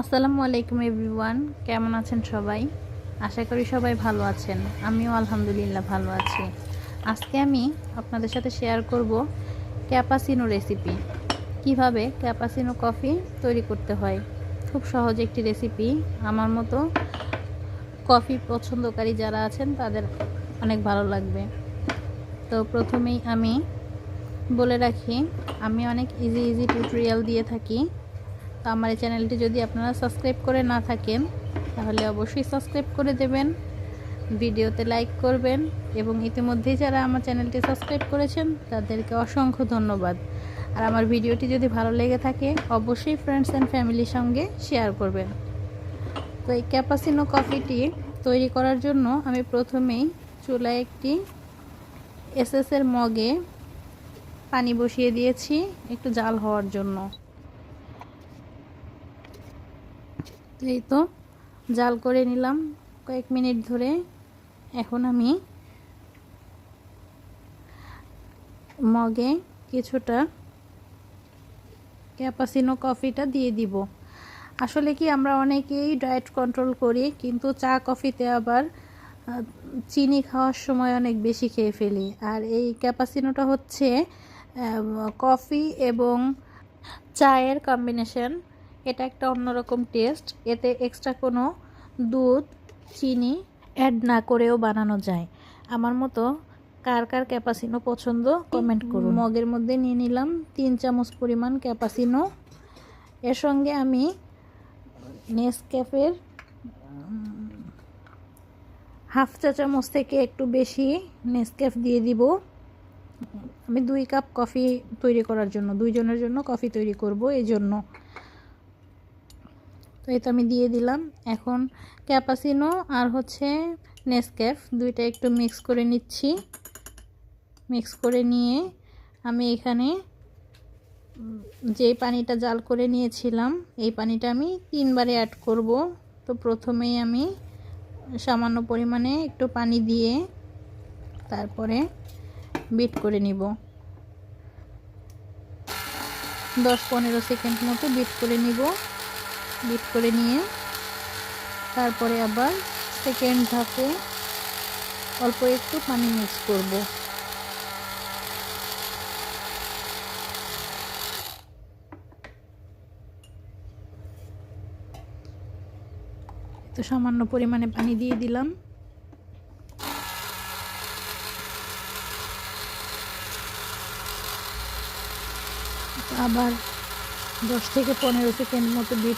আসসালামু আলাইকুম, এভরিওয়ান। কেমন আছেন সবাই? আশা করি সবাই ভালো আছেন। আমিও আলহামদুলিল্লাহ ভালো আছি। আজকে আমি আপনাদের সাথে শেয়ার করব ক্যাপাসিনো রেসিপি কীভাবে ক্যাপাসিনো কফি তৈরি করতে হয়? খুব সহজ একটি রেসিপি আমার মতো কফি পছন্দকারী যারা আছেন, তাদের অনেক ভালো লাগবে। তো প্রথমেই আমি বলে রাখি, আমি অনেক ইজি ইজি টিউটোরিয়াল দিয়ে থাকি। তো আমার এই চ্যানেলটি যদি আপনারা সাবস্ক্রাইব করে না থাকেন, তাহলে অবশ্যই সাবস্ক্রাইব করে দেবেন, ভিডিওতে লাইক করবেন এবং ইতিমধ্যেই যারা আমার চ্যানেলটি সাবস্ক্রাইব করেছেন, তাদেরকে অসংখ্য ধন্যবাদ। আর আমার ভিডিওটি যদি ভালো লেগে থাকে, অবশ্যই ফ্রেন্ডস অ্যান্ড ফ্যামিলির সঙ্গে শেয়ার করবেন। তো এই ক্যাপাসিনো কফিটি তৈরি করার জন্য আমি প্রথমেই চুলায় একটি এসএসের মগে পানি বসিয়ে দিয়েছি, একটু জাল হওয়ার জন্য। এই তো, জাল করে নিলাম কয়েক মিনিট ধরে। এখন আমি মগে কিছুটা ক্যাপাসিনো কফিটা দিয়ে দিব। আসলে কি আমরা অনেকেই ডায়েট কন্ট্রোল করি, কিন্তু চা কফিতে আবার চিনি খাওয়ার সময় অনেক বেশি খেয়ে ফেলি। আর এই ক্যাপাসিনোটা হচ্ছে কফি এবং চায়ের কম্বিনেশন এটা একটা অন্যরকম টেস্ট। এতে এক্সট্রা কোনো দুধ চিনি অ্যাড না করেও বানানো যায়। আমার মতো কার কার ক্যাপাসিনো পছন্দ কমেন্ট করুন। মগের মধ্যে নিয়ে নিলাম তিন চামচ পরিমাণ ক্যাপাসিনো এর সঙ্গে আমি নেসক্যাফের হাফ চা চামচ থেকে একটু বেশি নেসক্যাফ দিয়ে দিব। আমি দুই কাপ কফি তৈরি করার জন্য দুইজনের জন্য কফি তৈরি করব এই জন্য তো এই তো আমি দিয়ে দিলাম। এখন ক্যাপাসিনো আর হচ্ছে নেসক্যাফ দুইটা একটু মিক্স করে নিচ্ছি। মিক্স করে নিয়ে আমি এখানে যে পানিটা জাল করে নিয়েছিলাম, এই পানিটা আমি তিনবারে অ্যাড করব। তো প্রথমেই আমি সামান্য পরিমাণে একটু পানি দিয়ে তারপরে বিট করে নিব। দশ পনেরো সেকেন্ড মতো বিট করে নিব। বিট করে নিয়ে তারপরে আবার সেকেন্ড ধাপে অল্প একটু পানি মিক্স করব। তো সামান্য পরিমাণে পানি দিয়ে দিলাম। আবার দশ থেকে পনেরো সেকেন্ড মতো বিট